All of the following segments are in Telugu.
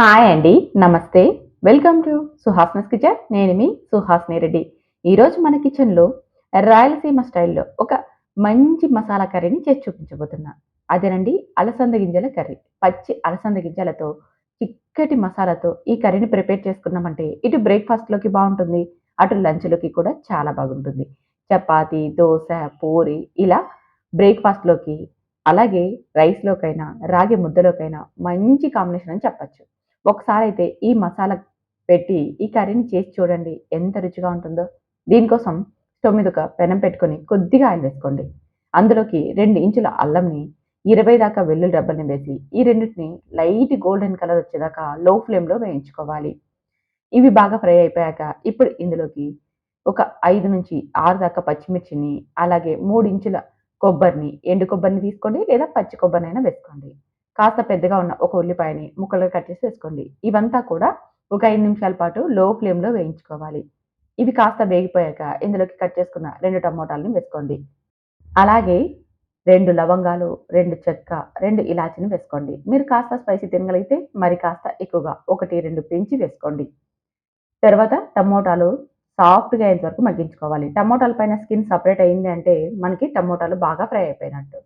హాయ్ అండి నమస్తే వెల్కమ్ టు సుహాస్నస్ కిచెన్ నేను మీ సుహాస్ని రెడ్డి ఈరోజు మన కిచెన్లో రాయలసీమ స్టైల్లో ఒక మంచి మసాలా కర్రీని చేసి చూపించబోతున్నా. అదేనండి అలసంద గింజల కర్రీ. పచ్చి అలసంద గింజలతో చిక్కటి మసాలాతో ఈ కర్రీని ప్రిపేర్ చేసుకున్నామంటే ఇటు బ్రేక్ఫాస్ట్లోకి బాగుంటుంది అటు లంచ్లోకి కూడా చాలా బాగుంటుంది. చపాతి దోశ పూరి ఇలా బ్రేక్ఫాస్ట్లోకి అలాగే రైస్లోకైనా రాగి ముద్దలోకైనా మంచి కాంబినేషన్ అని చెప్పచ్చు. ఒకసారి అయితే ఈ మసాలా పెట్టి ఈ కర్రీని చేసి చూడండి ఎంత రుచిగా ఉంటుందో. దీనికోసం స్టవ్ మీద ఒక పెనం పెట్టుకొని కొద్దిగా ఆయిల్ వేసుకోండి. అందులోకి రెండు ఇంచుల అల్లంని ఇరవై దాకా వెల్లుల్లి రబ్బల్ని వేసి ఈ రెండింటిని లైట్ గోల్డెన్ కలర్ వచ్చేదాకా లో ఫ్లేమ్లో వేయించుకోవాలి. ఇవి బాగా ఫ్రై అయిపోయాక ఇప్పుడు ఇందులోకి ఒక ఐదు నుంచి ఆరు దాకా పచ్చిమిర్చిని అలాగే మూడు ఇంచుల కొబ్బరిని ఎండు కొబ్బరిని తీసుకోండి లేదా పచ్చి కొబ్బరినైనా వేసుకోండి. కాస్త పెద్దగా ఉన్న ఒక ఉల్లిపాయని ముక్కలుగా కట్ చేసి వేసుకోండి. ఇవంతా కూడా ఒక ఐదు నిమిషాల పాటు లో ఫ్లేమ్లో వేయించుకోవాలి. ఇవి కాస్త వేగిపోయాక ఇందులోకి కట్ చేసుకున్న రెండు టమోటాలను వేసుకోండి. అలాగే రెండు లవంగాలు రెండు చెక్క రెండు ఇలాచిని వేసుకోండి. మీరు కాస్త స్పైసీ తినగలిగితే మరి కాస్త ఎక్కువగా ఒకటి రెండు పెంచి వేసుకోండి. తర్వాత టమోటాలు సాఫ్ట్గా అయ్యేంత వరకు మగ్గించుకోవాలి. టమోటాల పైన స్కిన్ సపరేట్ అయింది అంటే మనకి టమోటాలు బాగా ఫ్రై అయిపోయినట్టు.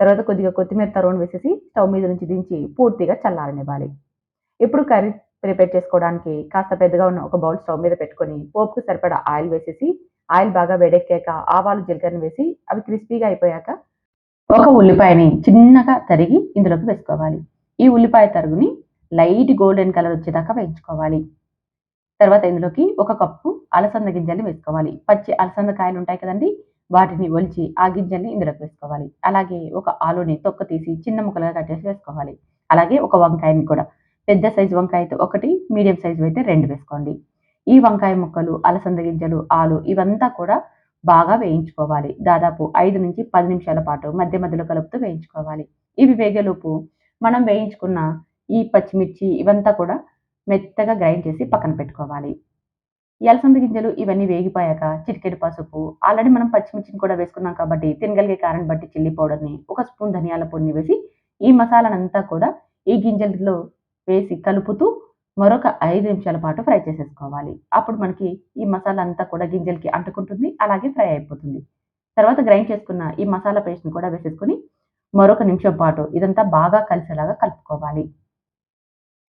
తర్వాత కొద్దిగా కొత్తిమీర తరువును వేసేసి స్టవ్ మీద నుంచి దించి పూర్తిగా చల్లారనివ్వాలి. ఇప్పుడు కర్రీ ప్రిపేర్ చేసుకోవడానికి కాస్త పెద్దగా ఉన్న ఒక బౌల్ స్టవ్ మీద పెట్టుకొని పోపుకు సరిపడా ఆయిల్ వేసేసి ఆయిల్ బాగా వేడెక్కాక ఆవాలు జీలకర్ర వేసి అవి క్రిస్పీగా అయిపోయాక ఒక ఉల్లిపాయని చిన్నగా తరిగి ఇందులోకి వేసుకోవాలి. ఈ ఉల్లిపాయ తరుగుని లైట్ గోల్డెన్ కలర్ వచ్చేదాకా వేయించుకోవాలి. తర్వాత ఇందులోకి ఒక కప్పు అలసంద గింజల్ని వేసుకోవాలి. పచ్చి అలసంద కాయలు ఉంటాయి కదండి వాటిని ఒలిచి ఆ గింజల్ని ఇందులోకి వేసుకోవాలి. అలాగే ఒక ఆలుని తొక్క తీసి చిన్న ముక్కలుగా కట్ చేసి వేసుకోవాలి. అలాగే ఒక వంకాయని కూడా పెద్ద సైజు వంకాయ అయితే ఒకటి మీడియం సైజు అయితే రెండు వేసుకోండి. ఈ వంకాయ ముక్కలు అలసంద గింజలు ఆలు ఇవంతా కూడా బాగా వేయించుకోవాలి. దాదాపు ఐదు నుంచి పది నిమిషాల పాటు మధ్య మధ్యలో కలుపుతూ వేయించుకోవాలి. ఇవి వేగేలోపు మనం వేయించుకున్న ఈ పచ్చిమిర్చి ఇవంతా కూడా మెత్తగా గ్రైండ్ చేసి పక్కన పెట్టుకోవాలి. ఈ అలసంద గింజలు ఇవన్నీ వేగిపోయాక చిటికెడు పసుపు ఆల్రెడీ మనం పచ్చిమిర్చిని కూడా వేసుకున్నాం కాబట్టి తినగలిగే కారం బట్టి చిల్లీ పౌడర్ని ఒక స్పూన్ ధనియాల పొడిని వేసి ఈ మసాలానంతా కూడా ఈ గింజలలో వేసి కలుపుతూ మరొక ఐదు నిమిషాల పాటు ఫ్రై చేసేసుకోవాలి. అప్పుడు మనకి ఈ మసాలా అంతా కూడా గింజలకి అంటుకుంటుంది అలాగే ఫ్రై అయిపోతుంది. తర్వాత గ్రైండ్ చేసుకున్న ఈ మసాలా పేస్ట్ని కూడా వేసేసుకొని మరొక నిమిషం పాటు ఇదంతా బాగా కలిసేలాగా కలుపుకోవాలి.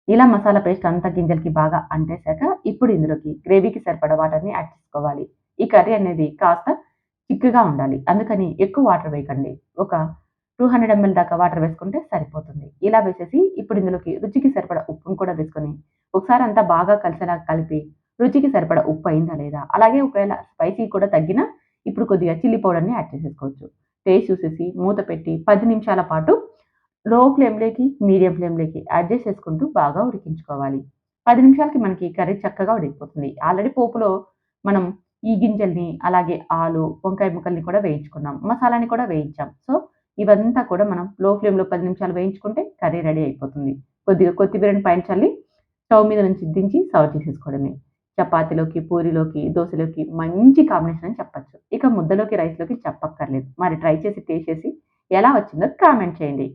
ఇలా మసాలా పేస్ట్ అంతా గింజలకి బాగా అంటేశాక ఇప్పుడు ఇందులోకి గ్రేవీకి సరిపడా వాటర్ని యాడ్ చేసుకోవాలి. ఈ కర్రీ అనేది కాస్త చిక్కుగా ఉండాలి. అందుకని ఎక్కువ వాటర్ వేయకండి. ఒక టూ హండ్రెడ్ ఎంఎల్ దాకా వాటర్ వేసుకుంటే సరిపోతుంది. ఇలా వేసేసి ఇప్పుడు ఇందులోకి రుచికి సరిపడ ఉప్పును కూడా వేసుకొని ఒకసారి అంతా బాగా కలిసేలా కలిపి రుచికి సరిపడా ఉప్పు అయిందా లేదా? అలాగే ఒకవేళ స్పైసీ కూడా తగ్గినా ఇప్పుడు కొద్దిగా చిల్లీ పౌడర్ని యాడ్ చేసేసుకోవచ్చు. టేస్ట్ చూసేసి మూత పెట్టి పది నిమిషాల పాటు లో ఫ్లేమ్లోకి మీడియం ఫ్లేమ్లోకి అడ్జస్ట్ చేసుకుంటూ బాగా ఉడికించుకోవాలి. పది నిమిషాలకి మనకి కర్రీ చక్కగా ఉడికిపోతుంది. ఆల్రెడీ పోపులో మనం ఈ గింజల్ని అలాగే ఆలు వంకాయ ముక్కల్ని కూడా వేయించుకున్నాం. మసాలాని కూడా వేయించాం. సో ఇవంతా కూడా మనం లో ఫ్లేమ్లో పది నిమిషాలు వేయించుకుంటే కర్రీ రెడీ అయిపోతుంది. కొద్దిగా కొత్తిమీరని పైన చల్లి స్టవ్ మీద నుంచి దించి సర్వ్ చేసేసుకోవడమే. చపాతీలోకి పూరిలోకి దోశలోకి మంచి కాంబినేషన్ అని చెప్పచ్చు. ఇక ముద్దలోకి రైస్లోకి చెప్పక్కర్లేదు. మరి ట్రై చేసి టేస్ట్ చేసి ఎలా వచ్చిందో కామెంట్ చేయండి.